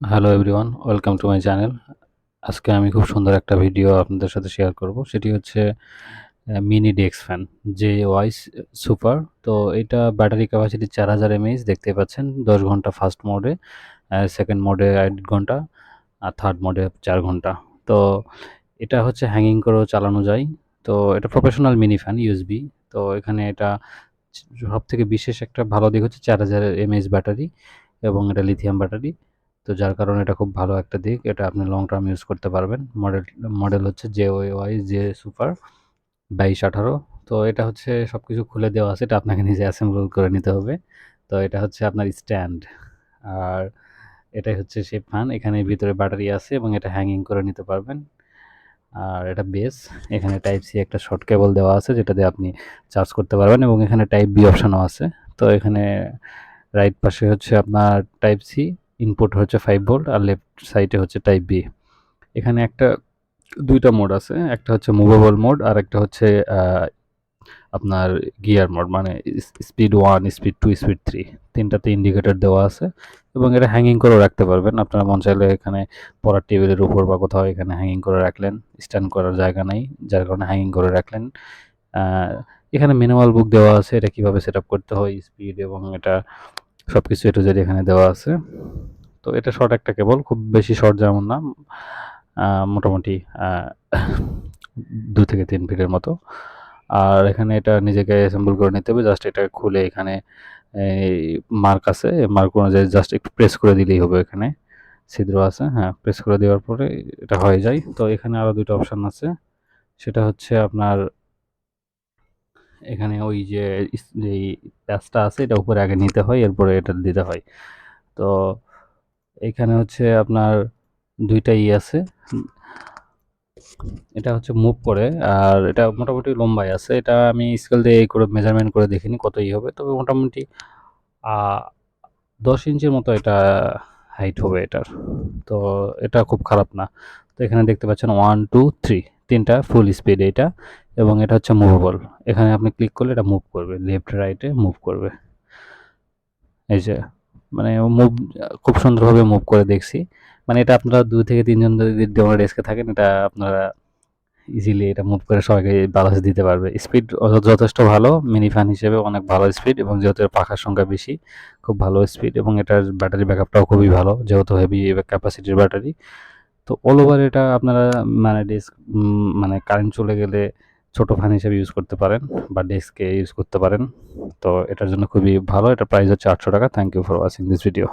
Hello everyone welcome to my channel আজকে আমি খুব সুন্দর একটা ভিডিও আপনাদের সাথে শেয়ার করব। সেটি হচ্ছে মিনি ডেক্স ফ্যান যে ওয়াইস সুপার তো এটা ব্যাটারি ক্যাপাসিটি চার হাজার এমএইচ দেখতে পাচ্ছেন, দশ ঘণ্টা ফার্স্ট মোডে সেকেন্ড মোডে আট ঘণ্টা, আর থার্ড মোডে চার ঘণ্টা। তো এটা হচ্ছে হ্যাঙ্গিং করেও চালানো যায়। তো এটা প্রফেশনাল মিনি ফ্যান ইউএসবি তো এখানে এটা সব থেকে বিশেষ একটা ভালো দিক হচ্ছে চার হাজার এমএইচ ব্যাটারি এবং এটা লিথিয়াম ব্যাটারি তো যার কারণে এটা খুব ভালো একটা দিক। এটা আপনি লং টার্ম ইউজ করতে পারবেন। মডেল মডেল হচ্ছে জে ওয়াই জে সুপার বাইশ আঠারো। তো এটা হচ্ছে সব কিছু খুলে দেওয়া আছে, এটা আপনাকে নিজে অ্যাসেম্বল করে নিতে হবে। তো এটা হচ্ছে আপনার স্ট্যান্ড আর এটাই হচ্ছে সেই ফ্যান এখানে ভিতরে ব্যাটারি আছে এবং এটা হ্যাঙ্গিং করে নিতে পারবেন। আর এটা বেস এখানে টাইপ সি একটা শর্ট কেবল দেওয়া আছে, যেটা দিয়ে আপনি চার্জ করতে পারবেন এবং এখানে টাইপ বি অপশানও আছে। তো এখানে রাইট পাশে হচ্ছে আপনার টাইপ সি ইনপুট হচ্ছে ফাইভ ভোল্ট আর লেফট সাইডে হচ্ছে টাইপ বি এখানে একটা, দুইটা মোড আছে, একটা হচ্ছে মুভেবল মোড আর একটা হচ্ছে আপনার গিয়ার মোড মানে speed one speed two speed three তিনটাতে indicator দেওয়া আছে এবং এটা হ্যাঙ্গিং করেও রাখতে পারবেন। আপনারা মন চাইলে এখানে পড়ার টেবিলের উপর বা কোথাও এখানে হ্যাঙ্গিং করে রাখলেন স্ট্যান্ড করার জায়গা নাই, যার কারণে হ্যাঙ্গিং করে রাখলেন। এখানে মিনিমাল বুক দেওয়া আছে, এটা কীভাবে সেট করতে হয় স্পিড এবং এটা সব কিছু এটু জেড এখানে দেওয়া আছে। তো এটা শর্ট একটা কেবল খুব বেশি শর্ট যেমন না মোটামুটি দু থেকে তিন ফিটের মতো। আর এখানে এটা নিজেকে অ্যাসেম্বল করে নিতে হবে জাস্ট এটা খুলে এখানে মার্ক আছে মার্ক অনুযায়ী জাস্ট একটু প্রেস করে দিলেই হবে এখানে। ছিদ্র আছে হ্যাঁ প্রেস করে দেওয়ার পরে এটা হয়ে যায়। তো এখানে আরও দুটো অপশান আছে, সেটা হচ্ছে আপনার এখানে ওই যে যেই প্যাচটা আছে, এটা উপরে আগে নিতে হয়, এরপরে এটা দিতে হয়। তো এখানে হচ্ছে আপনার দুইটা ই আছে। এটা হচ্ছে মুভ করে, আর এটা মোটামুটি লম্বাই আছে। এটা আমি স্কেল দিয়ে করে মেজারমেন্ট করে দেখিনি কত ই হবে, তবে মোটামুটি দশ ইঞ্চির মতো এটা হাইট হবে এটার। তো এটা খুব খারাপ না। তো এখানে দেখতে পাচ্ছেন ওয়ান টু থ্রি তিনটা ফুল স্পিড এটা, এবং এটা হচ্ছে মুভেবল এখানে আপনি ক্লিক করলে এটা মুভ করবে লেফট রাইটে মুভ করবে। এই যে মানে মুভ খুব সুন্দরভাবে মুভ করে দেখছি। মানে এটা আপনারা দুই থেকে তিনজন যদি ডেমো ডেস্কে থাকেন, এটা আপনারা ইজিলি এটা মুভ করে সবাইকে বাতাস দিতে পারবে। স্পিড যথেষ্ট ভালো মিনি ফ্যান হিসেবে অনেক ভালো স্পিড এবং যেহেতু পাখার সংখ্যা বেশি, খুব ভালো স্পিড এবং এটার ব্যাটারি ব্যাকআপটাও খুবই ভালো, যেহেতু হেভি ক্যাপাসিটির ব্যাটারি তো অল ওভার এটা আপনারা মানে ডেস্ক মানে কারেন্ট চলে গেলে ছোট ফ্যান হিসেবে ইউজ করতে পারেন বা ডেস্কে ইউজ করতে পারেন। তো এটার জন্য খুবই ভালো। এটা প্রাইস হচ্ছে আটশো টাকা। Thank you for watching this video